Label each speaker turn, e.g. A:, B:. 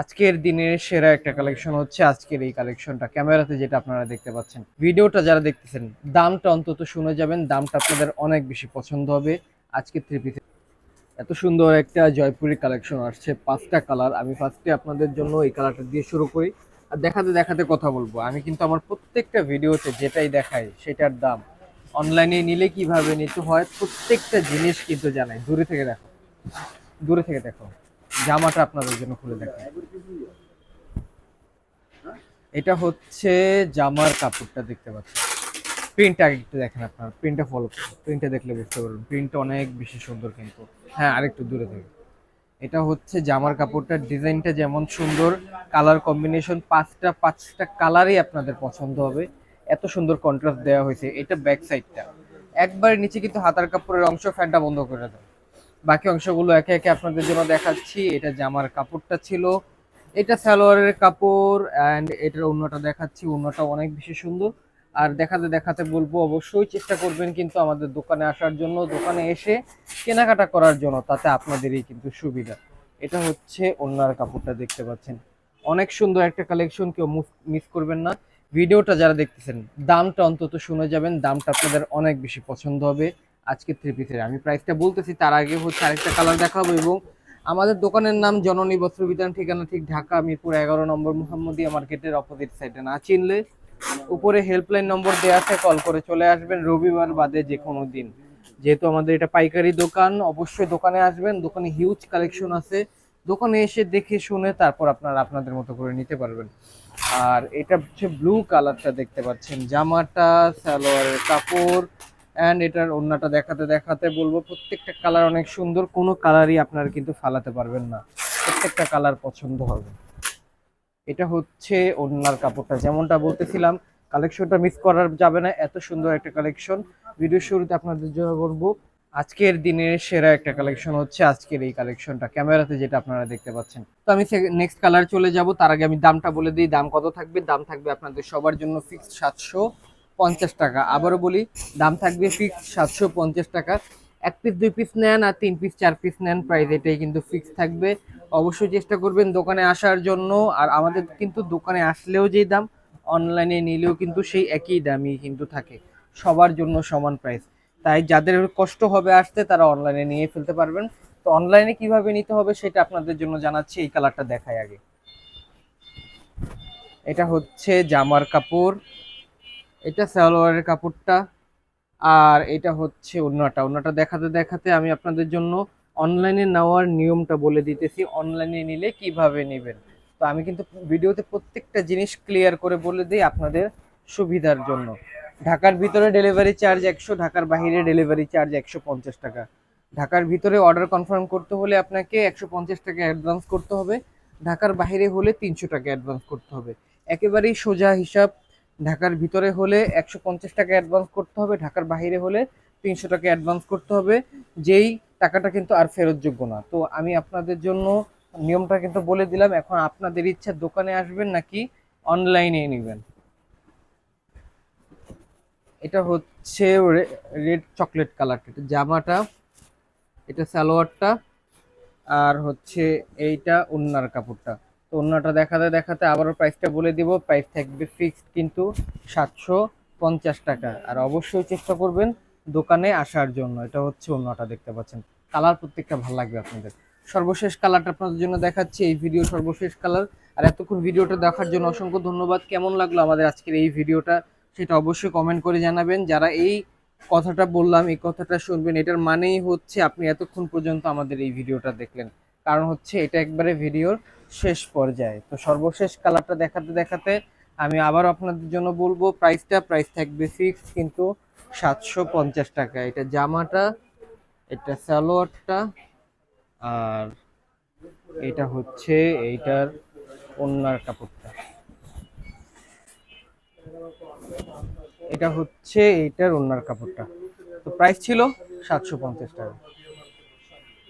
A: আজকের দিনের সেরা একটা কালেকশন হচ্ছে আজকের এই কালেকশনটা ক্যামেরাতে যেটা আপনারা দেখতে পাচ্ছেন। ভিডিওটা যারা দেখতেছেন, দামটা অন্তত শুনে যাবেন। দামটা আপনাদের অনেক বেশি পছন্দ হবে। আজকে থ্রি পিসে এত সুন্দর একটা জয়পুরি কালেকশন আসছে। পাঁচটা কালার আমি ফার্স্টে আপনাদের জন্য এই কালারটা দিয়ে শুরু করি। আর দেখাতে দেখাতে কথা বলব। আমি কিন্তু আমার প্রত্যেকটা ভিডিওতে যেটাই দেখাই, সেটার দাম। অনলাইনে নিলে কীভাবে নিতে হয়, প্রত্যেকটা জিনিস কিন্তু জানাই। দূরে থেকে দেখো। দূরে থেকে দেখো। জামাটা আপনাদের জন্য খুলে দেখো এটা হচ্ছে জামার কাপড়টা দেখতে পাচ্ছেন। প্রিন্টটা একটু দেখেন আপনার। প্রিন্টটা ফলো করুন। প্রিন্টটা দেখলে বুঝতে পারবেন। প্রিন্টটা অনেক বেশি সুন্দর কিন্তু। হ্যাঁ আরেকটু দূরে থেকে এটা হচ্ছে জামার কাপড়টার ডিজাইনটা যেমন সুন্দর কালার কম্বিনেশন পাঁচটা পাঁচটা কালারই আপনাদের পছন্দ হবে। এত সুন্দর কন্ট্রাস্ট দেওয়া হয়েছে। এটা ব্যাক সাইডটা একবার নিচে কিন্তু হাতার কাপড়ের অংশ ফ্যানটা বন্ধ করে দেয় বাকি অংশগুলো একে একে আপনাদের জন্য দেখাচ্ছি। এটা জামার কাপড়টা ছিল, এটা সালোয়ারের কাপড় অ্যান্ড এটার অন্যটা দেখাচ্ছি। অন্যটা অনেক বেশি সুন্দর। আর দেখাতে দেখাতে বলব, অবশ্যই চেষ্টা করবেন কিন্তু আমাদের দোকানে আসার জন্য, দোকানে এসে কেনাকাটা করার জন্য, তাতে আপনাদেরই কিন্তু সুবিধা। এটা হচ্ছে অন্যার কাপড়টা দেখতে পাচ্ছেন। অনেক সুন্দর একটা কালেকশন কেউ মিস করবেন না। ভিডিওটা যারা দেখতেছেন, দামটা অন্তত শুনে যাবেন। দামটা আপনাদের অনেক বেশি পছন্দ হবে। আজকে থ্রি পিসের আমি প্রাইসটা বলতেছি, তার আগে হচ্ছে আরেকটা কালার দেখাবো এবং আমাদের দোকানের নাম জননী বস্ত্র বিতান ঠিকানা ঠিক ঢাকা, মিরপুর এগারো নম্বর মোহাম্মদিয়া মার্কেটের অপোজিট সাইডে না চিনলে উপরে হেল্পলাইন নম্বর দেওয়া আছে কল করে চলে আসবেন। রবিবার বাদে যে কোনো দিন। যেহেতু আমাদের এটা পাইকারি দোকান, অবশ্যই দোকানে আসবেন। দোকানে হিউজ কালেকশন আছে। দোকানে এসে দেখে শুনে তারপর আপনারা আপনাদের মতো করে নিতে পারবেন। আর এটা হচ্ছে ব্লু কালারটা দেখতে পাচ্ছেন। জামাটা, সালোয়ারের কাপড় অ্যান্ড এটার ওড়নাটা দেখাতে দেখাতে বলব, প্রত্যেকটা কালার অনেক সুন্দর, কোনো কালারই আপনারা কিন্তু ফালাতে পারবেন না। প্রত্যেকটা কালার পছন্দ হবে। এটা হচ্ছে ওড়নার কাপড়টা, যেমনটা বলতেছিলাম কালেকশনটা মিস করার যাবে না, এত সুন্দর একটা কালেকশন ভিডিও শুরুতে আপনাদের জন্য বলব, আজকের দিনের সেরা একটা কালেকশন হচ্ছে আজকের এই কালেকশনটা ক্যামেরাতে যেটা আপনারা দেখতে পাচ্ছেন। তো আমি নেক্সট কালার চলে যাব, তার আগে আমি দামটা বলে দিই, দাম কত থাকবে? দাম থাকবে আপনাদের সবার জন্য ফিক্সড সাতশো। পঞ্চাশ টাকা। আবারও বলি, দাম থাকবে ফিক্সড সাতশো পঞ্চাশ টাকা। এক পিস দুই পিস নেন আর তিন পিস চার পিস নেন প্রাইস এটাই কিন্তু ফিক্স থাকবে। অবশ্যই চেষ্টা করবেন দোকানে আসার জন্য। আর আমাদের কিন্তু দোকানে আসলেও যেই দাম অনলাইনে নিলেও কিন্তু সেই একই দামই কিন্তু থাকে। সবার জন্য সমান প্রাইস তাই যাদের কষ্ট হবে আসতে, তারা অনলাইনে নিয়ে ফেলতে পারবেন। তো অনলাইনে কীভাবে নিতে হবে সেটা আপনাদের জন্য জানাচ্ছি, এই কালারটা দেখায় আগে। এটা হচ্ছে জামার কাপড়। এটা সালোয়ারের কাপড়টা আর এটা হচ্ছে অন্যটা অন্যটা দেখাতে দেখাতে আমি আপনাদের জন্য অনলাইনে নেওয়ার নিয়মটা বলে দিতেছি। অনলাইনে নিলে কীভাবে নেবেন? তো আমি কিন্তু ভিডিওতে প্রত্যেকটা জিনিস ক্লিয়ার করে বলে দিই আপনাদের সুবিধার জন্য। ঢাকার ভিতরে ডেলিভারি চার্জ একশো, ঢাকার বাইরে ডেলিভারি চার্জ একশো পঞ্চাশ টাকা। ঢাকার ভিতরে অর্ডার কনফার্ম করতে হলে আপনাকে একশো পঞ্চাশ টাকা অ্যাডভান্স করতে হবে। ঢাকার বাইরে হলে তিনশো টাকা অ্যাডভান্স করতে হবে। একেবারেই সোজা হিসাব ঢাকার ভিতরে হলে একশো পঞ্চাশ টাকা অ্যাডভান্স করতে হবে, ঢাকার বাইরে হলে তিনশো টাকা অ্যাডভান্স করতে হবে। যেই টাকাটা কিন্তু আর ফেরতযোগ্য না। তো আমি আপনাদের জন্য নিয়মটা কিন্তু বলে দিলাম, এখন আপনাদের ইচ্ছা দোকানে আসবেন নাকি অনলাইনে নেবেন? এটা হচ্ছে রেড চকলেট কালারটা এটা জামাটা, এটা সালোয়ারটা, আর হচ্ছে এইটা ওন্নার কাপড়টা। তো অন্যটা দেখাতে দেখাতে আবারও প্রাইসটা বলে দিব। প্রাইস থাকবে ফিক্সড কিন্তু সাতশো পঞ্চাশ টাকা। আর অবশ্যই চেষ্টা করবেন দোকানে আসার জন্য। এটা হচ্ছে অন্যটা দেখতে পাচ্ছেন। কালার প্রত্যেকটা ভালো লাগবে আপনাদের। সর্বশেষ কালারটা আপনাদের জন্য দেখাচ্ছি। এই ভিডিও সর্বশেষ কালার। আর এতক্ষণ ভিডিওটা দেখার জন্য অসংখ্য ধন্যবাদ। কেমন লাগল আমাদের আজকের এই ভিডিওটা সেটা অবশ্যই কমেন্ট করে জানাবেন। যারা এই কথাটা বললাম, এই কথাটা শুনবেন, এটার মানেই হচ্ছে আপনি এতক্ষণ পর্যন্ত আমাদের এই ভিডিওটা দেখলেন। কারণ হচ্ছে এটা একবারে ভিডিওর শেষ পর্যায়ে। তো সর্বশেষ কালারটা দেখাতে দেখাতে আমি আবার আপনাদের জন্য বলব প্রাইসটা প্রাইস থাকবে ফিক্স কিন্তু সাতশো পঞ্চাশ টাকা। এটা জামাটা, এটা সালোয়ারটা আর এটা হচ্ছে এইটার ওন্নার কাপড়টা। এটা হচ্ছে এইটার ওন্নার কাপড়টা। তো প্রাইস ছিল সাতশো পঞ্চাশ টাকা।